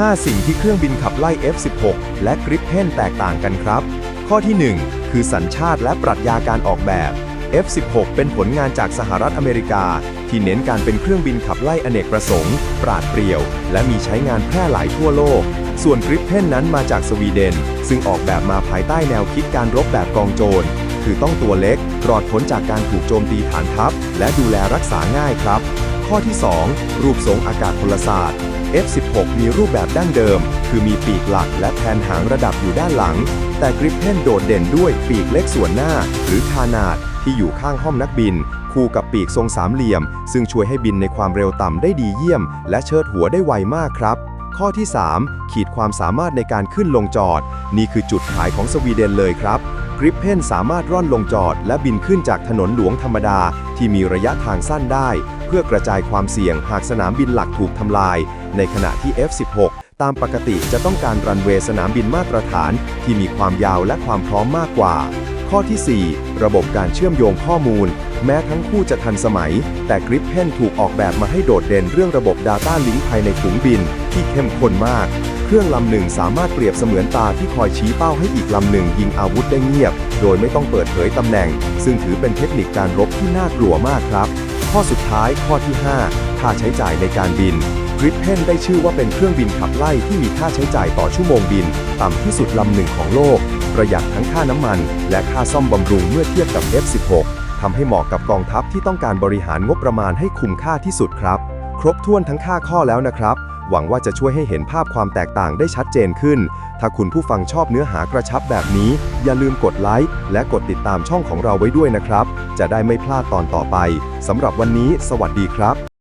5 สิ่งที่เครื่องบินขับไล่ F-16 และ Gripen แตกต่างกันครับ ข้อที่ 1 คือสัญชาติและปรัชญาการออกแบบ F-16 เป็นผลงานจากสหรัฐอเมริกา ที่เน้นการเป็นเครื่องบินขับไล่อเนกประสงค์ ปราดเปรียว และมีใช้งานแพร่หลายทั่วโลก ส่วน Gripen นั้นมาจากสวีเดน ซึ่งออกแบบมาภายใต้แนวคิดการรบแบบกองโจร คือต้องตัวเล็ก ปลอดพ้นจากการถูกโจมตีฐานทัพ และดูแลรักษาง่ายครับ ข้อที่ 2 รูปทรงอากาศพลศาสตร์ F16 มีรูปแบบดั้งเดิม คือมีปีกหลักและแผนหางระดับอยู่ด้านหลัง แต่ Gripen โดดเด่นด้วยปีกเล็กส่วนหน้า หรือคานาดที่อยู่ข้างห้องนักบิน คู่กับปีกทรงสามเหลี่ยม ซึ่งช่วยให้บินในความเร็วต่ำได้ดีเยี่ยม และเชิดหัวได้ไวมากครับ ข้อที่ 3 ขีดความสามารถในการขึ้นลงจอด นี่คือจุดขายของสวีเดนเลยครับ กริปเพนสามารถร่อนลงจอด และบินขึ้นจากถนนหลวงธรรมดา ที่มีระยะทางสั้นได้ เพื่อกระจายความเสี่ยงหากสนามบินหลักถูกทำลาย ในขณะที่ F16 ตามปกติจะต้องการรันเวย์สนามบินมาตรฐาน ที่มีความยาวและความพร้อมมากกว่า ข้อที่ 4 ระบบการเชื่อมโยงข้อมูล แม้ทั้งคู่จะทันสมัย แต่ Gripen ถูกออกแบบมาให้โดดเด่นเรื่องระบบ Data Link ภายในฝูงบิน ที่เข้มข้นมาก เครื่องลำหนึ่งสามารถเปรียบเสมือนตาที่คอยชี้เป้าให้อีกลำหนึ่งยิงอาวุธได้เงียบ โดยไม่ต้องเปิดเผยตำแหน่ง ซึ่งถือเป็นเทคนิคการรบที่น่ากลัวมากครับ ข้อสุดท้ายข้อที่ 5 ค่าใช้จ่ายในการบิน Gripen ได้ชื่อว่าเป็นเครื่องบินขับไล่ที่มีค่าใช้จ่ายต่อชั่วโมงบิน ต่ำที่สุดลำหนึ่งของโลก ประหยัดทั้งค่าน้ำมัน และค่าซ่อมบำรุงเมื่อเทียบกับ F16 ทำให้เหมาะกับกองทัพที่ต้องการบริหารงบประมาณให้คุ้มค่าที่สุดครับ ครบถ้วนทั้งค่าข้อแล้วนะครับ หวังว่าจะช่วยให้เห็นภาพความแตกต่างได้ชัดเจนขึ้น ถ้าคุณผู้ฟังชอบเนื้อหากระชับแบบนี้ อย่าลืมกดไลค์และกดติดตามช่องของเราไว้ด้วยนะครับ จะได้ไม่พลาดตอนต่อไปสำหรับวันนี้ สวัสดีครับ